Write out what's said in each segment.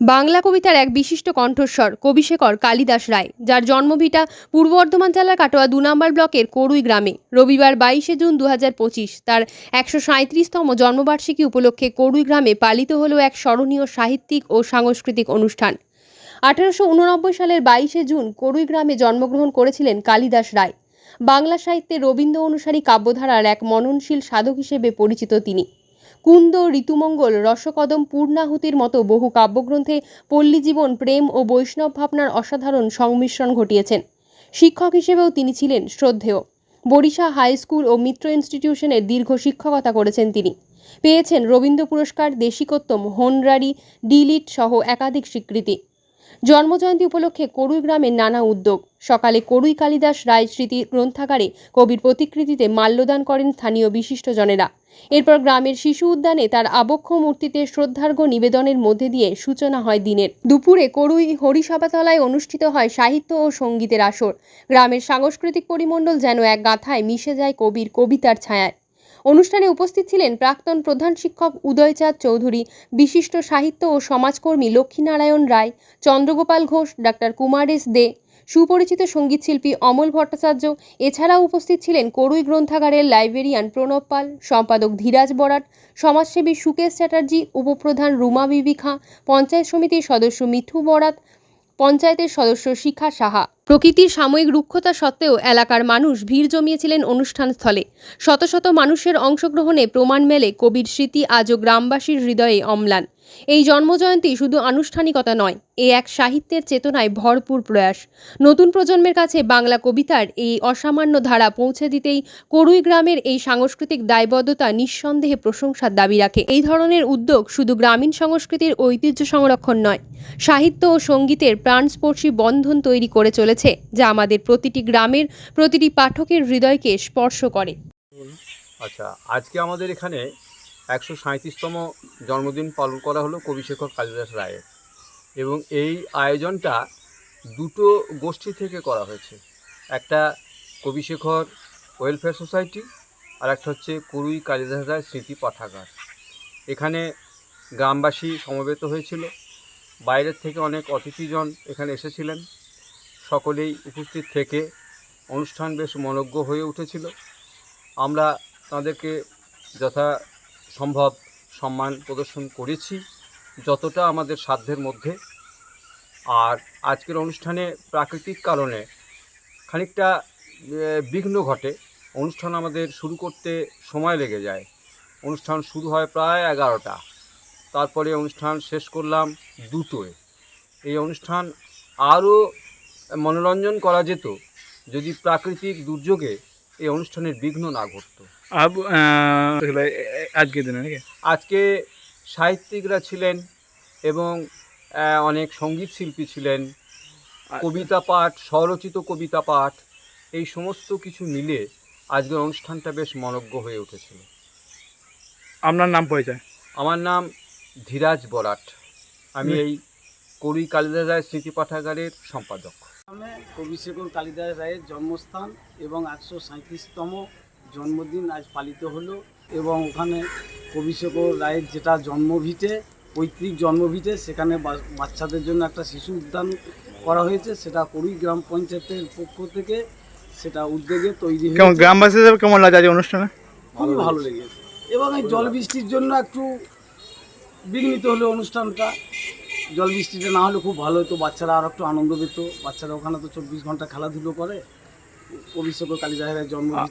বাংলা কবিতার এক বিশিষ্ট কণ্ঠস্বর কবিশেখর কালিদাস রায়, যার জন্মভিটা পূর্ব বর্ধমান জেলার কাটোয়া দু নম্বর ব্লকের করুই গ্রামে। রবিবার বাইশে জুন দু তার একশো সাঁত্রিশতম জন্মবার্ষিকী উপলক্ষে করুই গ্রামে পালিত হল এক স্মরণীয় সাহিত্যিক ও সাংস্কৃতিক অনুষ্ঠান। আঠারোশো উননব্বই সালের বাইশে জুন করুই গ্রামে জন্মগ্রহণ করেছিলেন কালিদাস রায়। বাংলা সাহিত্যে রবীন্দ্র অনুসারী কাব্যধারার এক মননশীল সাধক হিসেবে পরিচিত তিনি। কুন্দ, ঋতুমঙ্গল, রসকদম, পূর্ণাহুতির মতো বহু কাব্যগ্রন্থে পল্লীজীবন, প্রেম ও বৈষ্ণব ভাবনার অসাধারণ সংমিশ্রণ ঘটিয়েছেন। শিক্ষক হিসেবেও তিনি ছিলেন শ্রদ্ধেয়। বরিশা হাই স্কুল ও মিত্র ইনস্টিটিউশনের দীর্ঘ শিক্ষকতা করেছেন তিনি। পেয়েছেন রবীন্দ্র পুরস্কার, দেশিকোত্তম, হোনরারি, ডিলিট সহ একাধিক স্বীকৃতি। জন্মজয়ন্তী উপলক্ষে করুই গ্রামের নানা উদ্যোগ। সকালে করুই কালিদাস রায় স্মৃতি গ্রন্থাগারে কবির প্রতিকৃতিতে মাল্যদান করেন স্থানীয় বিশিষ্টজনেরা। এরপর গ্রামের শিশু উদ্যানে তার আবক্ষ মূর্তিতে শ্রদ্ধার্ঘ্য নিবেদনের মধ্যে দিয়ে সূচনা হয় দিনের। দুপুরে করুই হরিসভাতলায় অনুষ্ঠিত হয় সাহিত্য ও সঙ্গীতের আসর। গ্রামের সাংস্কৃতিক পরিমণ্ডল যেন এক গাথায় মিশে যায় কবির কবিতার ছায়ায়। অনুষ্ঠানে উপস্থিত ছিলেন প্রাক্তন প্রধান শিক্ষক উদয়চাঁদ চৌধুরী, বিশিষ্ট সাহিত্য ও সমাজকর্মী লক্ষ্মীনারায়ণ রায়, চন্দ্রগোপাল ঘোষ, ডাক্তার কুমারেশ দে, সুপরিচিত সঙ্গীতশিল্পী অমল ভট্টাচার্য, এছাড়াও উপস্থিত ছিলেন করুই গ্রন্থাগারের লাইব্রেরিয়ান প্রণব পাল, সম্পাদক ধীরাজ বরাট, সমাজসেবী সুকেশ চ্যাটার্জি, উপপ্রধান রুমা বিবি পঞ্চায়েত সমিতির সদস্য মিঠু বরাত পঞ্চায়েতের সদস্য শিখা সাহা। প্রকৃতির সাময়িক রুক্ষতা সত্ত্বেও এলাকার মানুষ ভিড় জমিয়েছিলেন অনুষ্ঠানস্থলে শত শত মানুষের অংশগ্রহণে প্রমাণ মেলে কবির স্মৃতি আজও গ্রামবাসীর হৃদয়ে অম্লান। এই জন্মজয়ন্তী শুধু আনুষ্ঠানিকতা নয়, এ এক সাহিত্যের চেতনায় ভরপুর প্রয়াস। নতুন প্রজন্মের কাছে বাংলা কবিতার এই অসামান্য ধারা পৌঁছে দিতেই করুই গ্রামের এই সাংস্কৃতিক দায়বদ্ধতা নিঃসন্দেহে প্রশংসার দাবি রাখে। এই ধরনের উদ্যোগ শুধু গ্রামীণ সংস্কৃতির ঐতিহ্য সংরক্ষণ নয়, সাহিত্য ও সঙ্গীতের প্রাণস্পর্শী বন্ধন তৈরি করে চলেছে, যা আমাদের প্রতিটি গ্রামের প্রতিটি পাঠকের হৃদয়কে স্পর্শ করে। আচ্ছা আজকে আমাদের এখানে একশো সাঁত্রিশতম জন্মদিন পালন করা হলো কবিশেখর কালিদাস রায়ের। এবং এই আয়োজনটা দুটো গোষ্ঠী থেকে করা হয়েছে। একটা কবিশেখর ওয়েলফেয়ার সোসাইটি আর একটা হচ্ছে কুরুই কালিদাস রায় স্মৃতি পাঠাগার। এখানে গ্রামবাসী সমবেত হয়েছিল। বাইরের থেকে অনেক অতিথিজন এখানে এসেছিলেন। সকলেই উপস্থিত থেকে অনুষ্ঠান বেশ মনজ্ঞ হয়ে উঠেছিল। আমরা তাদেরকে যথা সম্ভব সম্মান প্রদর্শন করেছি যতটা আমাদের সাধ্যের মধ্যে। আর আজকের অনুষ্ঠানে প্রাকৃতিক কারণে খানিকটা বিঘ্ন ঘটে। অনুষ্ঠান আমাদের শুরু করতে সময় লেগে যায়। অনুষ্ঠান শুরু হয় প্রায় এগারোটা। তারপরে অনুষ্ঠান শেষ করলাম দুটোয়। এই অনুষ্ঠান আরও মনোরঞ্জন করা যেত যদি প্রাকৃতিক দুর্যোগে এই অনুষ্ঠানের বিঘ্ন না ঘটতো। আজকে দিনে নাকি? আজকে সাহিত্যিকরা ছিলেন এবং অনেক সংগীত শিল্পী ছিলেন। আচ্ছা। কবিতা পাঠ স্বরচিত কবিতা পাঠ এই সমস্ত কিছু মিলে আজকের অনুষ্ঠানটা বেশ মনজ্ঞ হয়ে উঠেছিল। আপনার নাম পরিচয়? আমার নাম ধীরাজ বরাট। আমি এই কবি কালিদাস রায়ের স্মৃতি পাঠাগারের সম্পাদক। কবি শেখর কালিদাস রায়ের জন্মস্থান এবং একশো সাঁত্রিশতম জন্মদিন আজ পালিত হলো এবং ওখানে কবিশেখর রায়ের যেটা জন্মভিটে পৈতৃক জন্মভিটে সেখানে বাচ্চাদের জন্য একটা শিশু উদ্যান করা হয়েছে। সেটা কুড়ি গ্রাম পঞ্চায়েতের পক্ষ থেকে সেটা উদ্যোগে তৈরি কেমন গ্রামবাসী হিসেবে কেমন লাগে আজ অনুষ্ঠানে? খুবই ভালো লেগেছে। এবং এই জল বৃষ্টির জন্য একটু বিঘ্নিত হলো অনুষ্ঠানটা। জল বৃষ্টিটা না হলে খুব ভালো হতো। বাচ্চারা আর একটু আনন্দ পেত। বাচ্চারা ওখানে তো চব্বিশ ঘণ্টা খেলাধুলো করে। অভিষেক কালীদাহের জন্ম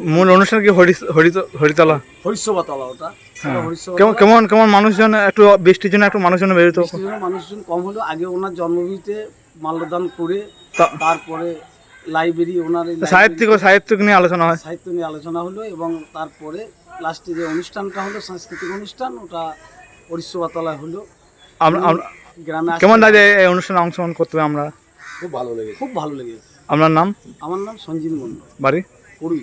মূল অনুষ্ঠান কি হরি হরিত- হরিতলা? হরিশ্বতলা ওটা। হ্যাঁ। কেমন কেমন কেমন মানুষজন একটু বৃষ্টির জন্য একটু মানুষজন বেরোতো? মানুষজন কম হলো আগে ওনার জন্মভূমিতে মাল্যদান করে তারপরে লাইব্রেরি ওনার সাহিত্যিক ও সাহিত্যিক নিয়ে আলোচনা হয়। সাহিত্য নিয়ে আলোচনা হলো এবং তারপরে লাস্টে যে অনুষ্ঠানটা হলো সাংস্কৃতিক অনুষ্ঠান ওটা হরিশ্বতলায় হলো। আমরা- গ্রামে কেমন লাগে এই অনুষ্ঠানে অংশগ্রহণ করতে হবে আমরা? খুব ভালো লেগেছে। খুব ভালো লেগেছে। আপনার নাম? আমার নাম সঞ্জীব মন্ডল বাড়ি? পুরী